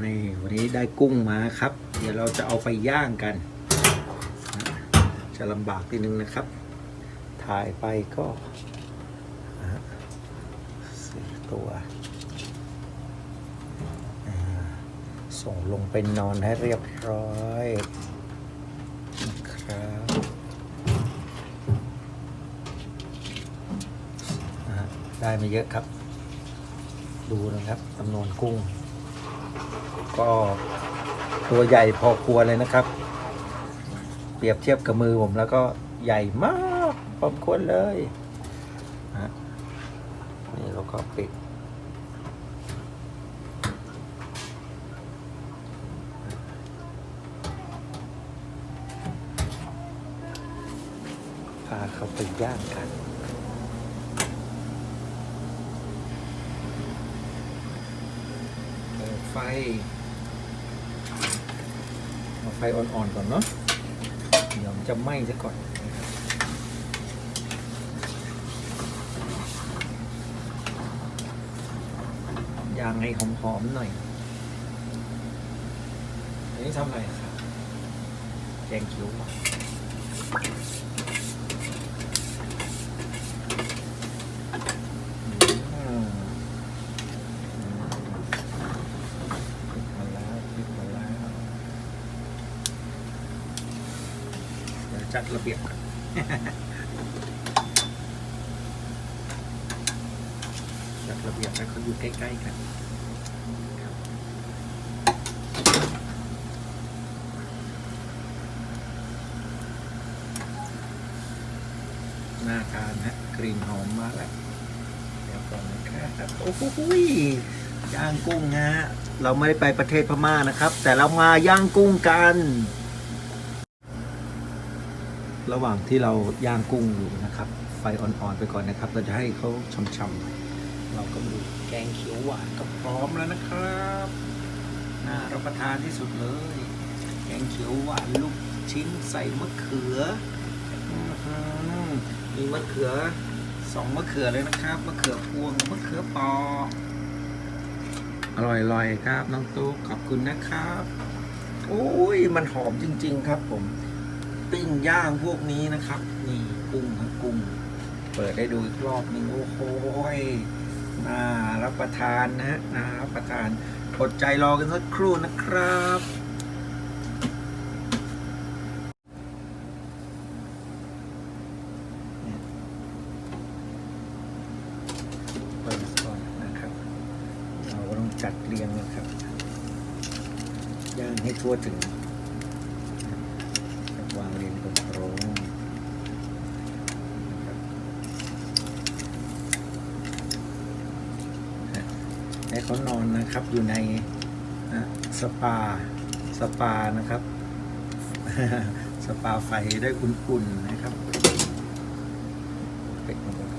นี่วันนี้ได้กุ้งมาครับ เดี๋ยวเราจะเอาไปย่างกัน จะลำบากนิดนึงนะครับ ถ่ายไปก็สี่ตัว ส่งลงไปนอนให้เรียบร้อยครับได้มาเยอะครับ ดูนะครับจำนวนกุ้ง ก็ตัวใหญ่พอควรเลยนะครับ เปรียบเทียบกับมือผมแล้วก็ใหญ่มากพอควรเลยนี่เราก็ปิดพาเขาไปย่างกันไฟ ฟอ่อนๆก่อนเนาะเดี๋ยวจะไหม้ซะก่อนอย่างไงหอมๆหน่อยอันนี้ทำอะไรครับแกงเขียวหวานอืม พลิกมาแล้วพลิกมาแล้ว เดี๋ยว จัดระเบียบกันจัดระเบียบให้เขาอยู่ใกล้ๆกันครับน่าทานฮะกลิ่นหอมมาแล้วเดี๋ยวก่อนนะครับโอ้โหยย่างกุ้งฮะเราไม่ได้ไปประเทศพม่านะครับ แต่เรามาย่างกุ้งกัน ระหว่างที่เราย่างกุ้งอยู่นะครับ ไฟอ่อนๆไปก่อนนะครับ เราจะให้เขาช่ำๆเราก็มาดูแกงเขียวหวานก็พร้อมแล้วนะครับน่ารับประทานที่สุดเลย แกงเขียวหวานลูกชิ้นใส่มะเขืออื้อหือมีมะเขือสองมะเขือเลยนะครับมะเขือพวงกับมะเขือปออร่อยๆครับน้องตุ๊กขอบคุณนะครับ โอ้ยมันหอมจริง ๆ ครับผม ปิ้งย่างพวกนี้นะครับ นี่กุ้งครับกุ้ง เปิดได้ดูอีกรอบหนึงโอ้โหน่ารับประทานนะฮะน่ารับประทานอดใจรอกันสักครู่นะครับเปิดก่อนนะครับ เราก็ต้องจัดเรียงนะครับย่างให้ทั่วถึง วางเรียงตรงๆนะครับนะให้เขานอนนะครับอยู่ในสปาสปานะครับ สปาไฟได้อุ่นๆนะครับปิดมันก่อน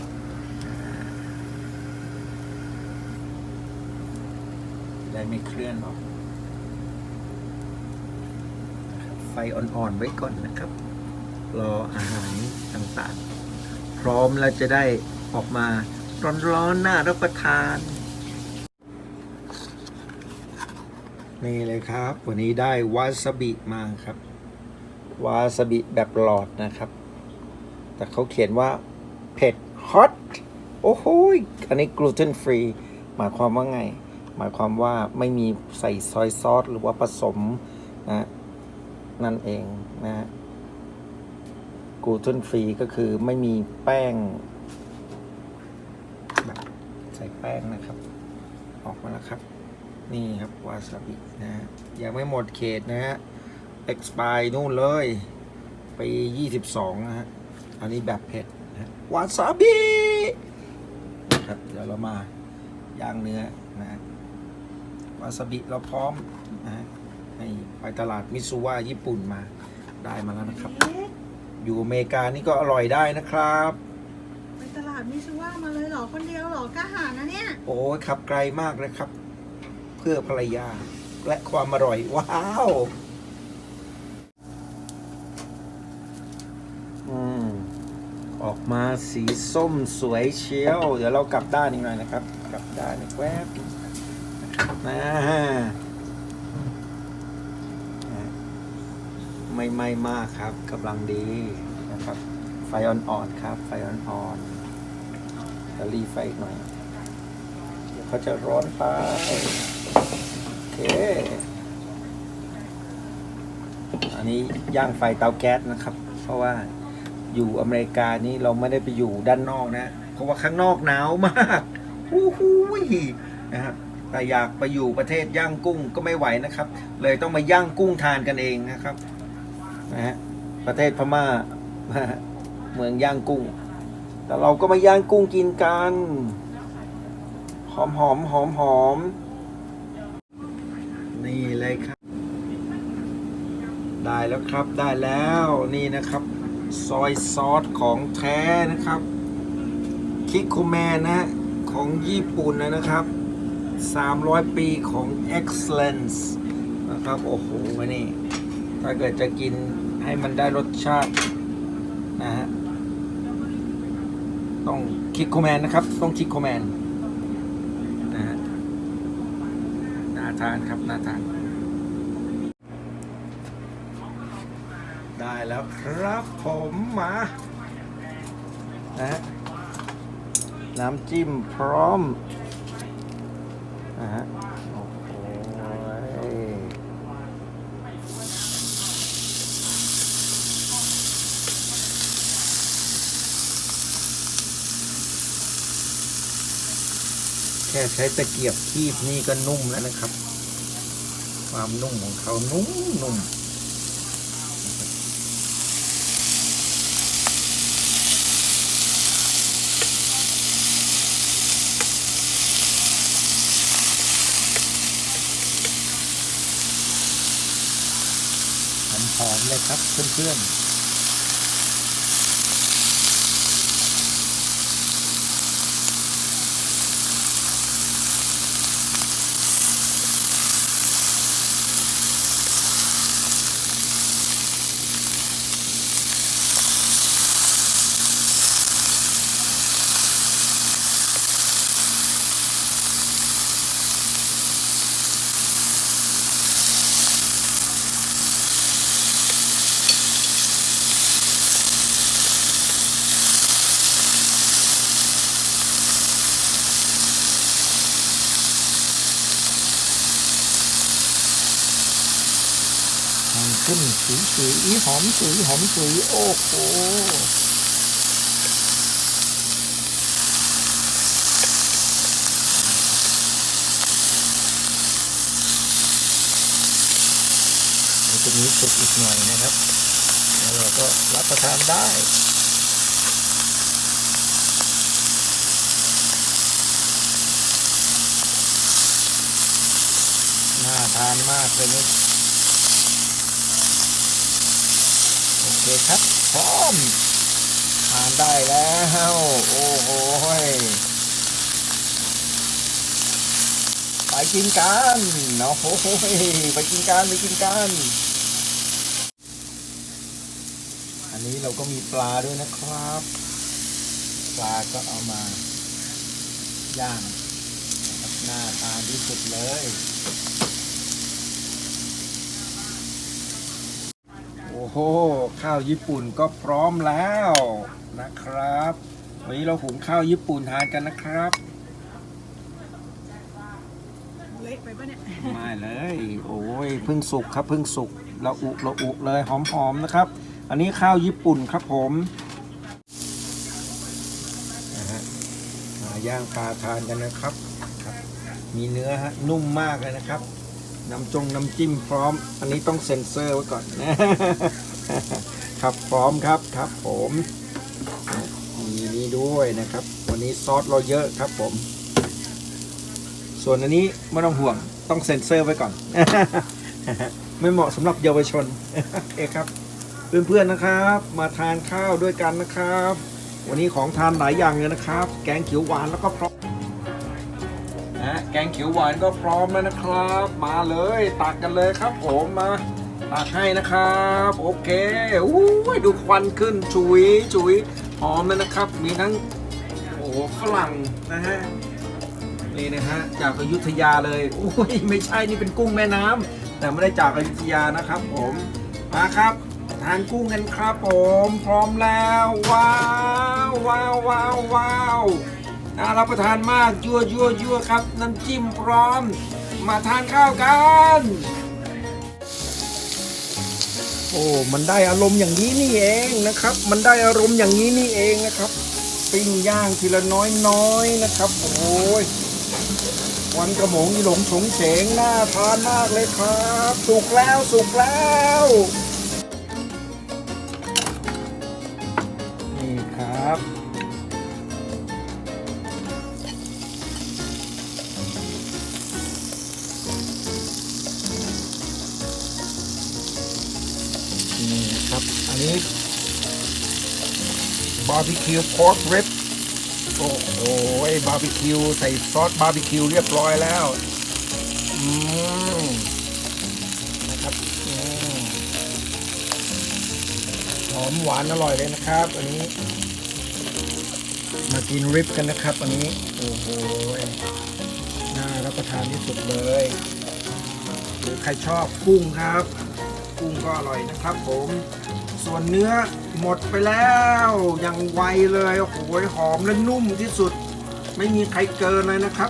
ได้ไม่เคลื่อนหรอก ไฟอ่อนๆไว้ก่อนนะครับ รออาหารต่างๆ พร้อมแล้วจะได้ออกมาร้อนๆน่ารับประทาน นี่เลยครับ วันนี้ได้วาซาบิมาครับ วาซาบิแบบหลอดนะครับ แต่เขาเขียนว่าเผ็ดฮอตโอ้โหอันนี้กลูเตนฟรีหมายความว่าไง หมายความว่าไม่มีใส่ซอยซอสหรือว่าผสมนะ นั่นเองนะฮะกูเตนฟรีก็คือไม่มีแป้ง ใส่แป้งนะครับ ออกมาแล้วครับ นี่ครับวาซาบินะฮะยังไม่หมดเขตนะฮะ expire นู่นเลยปี22 นะฮะ อันนี้แบบเผ็ดนะฮะวาซาบิครับ เดี๋ยวเรามาย่างเนื้อนะฮะวาซาบิเราพร้อมนะฮะ ไปตลาดมิซูวาญี่ปุ่นมาได้มาแล้วนะครับ อยู่อเมริกานี่ก็อร่อยได้นะครับ ไปตลาดมิซูว่ามาเลยเหรอคนเดียวเหรอกล้าหาญนะเนี่ย โอ้ยขับไกลมากเลยครับ เพื่อภรรยาและความอร่อย ว้าวอืมออกมาสีส้มสวยเชียว เดี๋ยวเรากลับด้านอีกหน่อยนะครับ กลับด้านอีกแวบนะครับนะ ไม่ไหม้มากครับกำลังดีนะครับ ไฟอ่อนๆครับ ไฟอ่อนๆจะรีไฟอีกหน่อย เดี๋ยวเขาจะร้อนไปโอเค อันนี้ย่างไฟเตาแก๊สนะครับ เพราะว่าอยู่อเมริกานี่เราไม่ได้ไปอยู่ด้านนอกนะ เพราะว่าข้างนอกหนาวมากฮู้ฮู้นะครับแต่อยากไปอยู่ประเทศย่างกุ้งก็ไม่ไหวนะครับ เลยต้องมาย่างกุ้งทานกันเองนะครับ นะฮะประเทศพม่าเมืองย่างกุ้ง แต่เราก็มาย่างกุ้งกินกัน หอมหอมหอมหอมนี่เลยครับ ได้แล้วครับได้แล้วนี่นะครับ ซอยซอสของแท้นะครับ คิโคแมนนะฮะของญี่ปุ่นนะครับ 300 ปีของ excellence นะครับ โอ้โหนี่ ถ้าเกิดจะกิน ให้มันได้รสชาตินะฮะต้องคิโคแมนนะครับ ต้องคิโคแมนนะฮะน่าทานครับน่าทาน ได้แล้วครับผมมานะฮะน้ำจิ้มพร้อมนะฮะโอ้โหแค่ใช้ตะเกียบคีบนี่ก็นุ่มแล้วนะครับ ความนุ่มของเขานุ่มนุ่มหอมเลยครับเพื่อนๆ มันขึ้นสีสีหอมสีหอมสีโอ้โหมันจะมีสุกอีกหน่อยนะครับแล้วเราก็รับประทานได้น่าทานมากเลยนะโอ เคครับพร้อมทานได้แล้ว โอ้โหไปกินกันเนาะโอ้โหยไปกินกันไปกินกัน อันนี้เราก็มีปลาด้วยนะครับ ปลาก็เอามาย่างนะครับน่าทาที่สุดเลย โอ้โห ข้าวญี่ปุ่นก็พร้อมแล้วนะครับวันนี้เราหุงข้าวญี่ปุ่นทานกันนะครับเละไปปะเนี่ยไม่เลย โอ้ยเพิ่งสุกครับเพิ่งสุกเราอุเราอุเลยหอมๆนะครับ อันนี้ข้าวญี่ปุ่นครับผมนะฮะมาย่างปลาทานกันนะครับครับ มีเนื้อฮะนุ่มมากเลยนะครับ น้ำจงน้ำจิ้มพร้อม อันนี้ต้องเซ็นเซอร์ไว้ก่อนนะครับพร้อมครับครับผมมีนี่ด้วยนะครับ วันนี้ซอสเราเยอะครับผม ส่วนอันนี้ไม่ต้องห่วงต้องเซ็นเซอร์ไว้ก่อน ไม่เหมาะสำหรับเยาวชนโอเคครับ เพื่อนๆนะครับ มาทานข้าวด้วยกันนะครับ วันนี้ของทานหลายอย่างเลยนะครับ แกงเขียวหวานแล้วก็พร้อม แกงเขียวหวานก็พร้อมแล้วนะครับ มาเลยตักกันเลยครับผมมาตักให้นะครับ โอเคอู้ดูควันขึ้นฉุยฉุยหอมเลยนะครับ มีทั้งโอ้ฝรั่งนะฮะนี่นะฮะจากอยุธยาเลยอุ้ยไม่ใช่นี่เป็นกุ้งแม่น้ำแต่ไม่ได้จากอยุธยานะครับ ผมมาครับทานกุ้งกันครับผม พร้อมแล้ว ว้าวว้าวว้าวว้าว น่ารับประทานมากยั่วยั่วยั่วครับ น้ำจิ้มพร้อม มาทานข้าวกัน โอ้มันได้อารมณ์อย่างนี้นี่เองนะครับ มันได้อารมณ์อย่างนี้นี่เองนะครับปิ้งย่างทีละน้อยน้อยๆนะครับ โอ้ยวันกระหมงอีหลงสงเสงน่าทานมากเลยครับสุกแล้วสุกแล้วนี่ครับาร์บีคิวพอร์กริบโอ้โหบาร์บีคิวใส่ซอสบาร์บีคิวเรียบร้อยแล้วอืมนะครับอหอมหวานอร่อยเลยนะครับ อันนี้ มากินริบกันนะครับ อันนี้โอ้โหน่ารับประทานที่สุดเลยหรือใครชอบกุ้งครับ กุ้งก็อร่อยนะครับผม ส่วนเนื้อหมดไปแล้วอย่างไวเลยโอ้โหหอมและนุ่มที่สุด ไม่มีใครเกินเลยนะครับ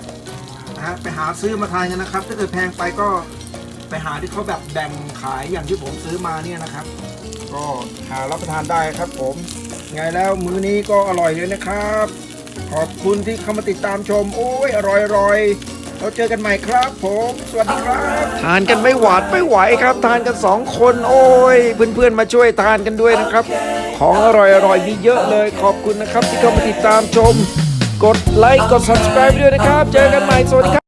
นะฮะไปหาซื้อมาทานกันนะครับ ถ้าเกิดแพงไปก็ไปหาที่เขาแบบแบ่งขายอย่างที่ผมซื้อมาเนี่ยนะครับ ก็หารับประทานได้ครับ ผมไงแล้วมื้อนี้ก็อร่อยเลยนะครับ ขอบคุณที่เข้ามาติดตามชม โอ้ยอร่อยอร่อย เราเจอกันใหม่ครับผม สวัสดีครับ ทานกันไม่หวาดไม่ไหวครับ ทานกันสองคนโอ้ย เพื่อนๆมาช่วยทานกันด้วยนะครับ ของอร่อยอร่อยมีเยอะเลย ขอบคุณนะครับที่เข้ามาติดตามชม กดไลค์กด subscribe ด้วยนะครับ เจอกันใหม่สวัสดีครับ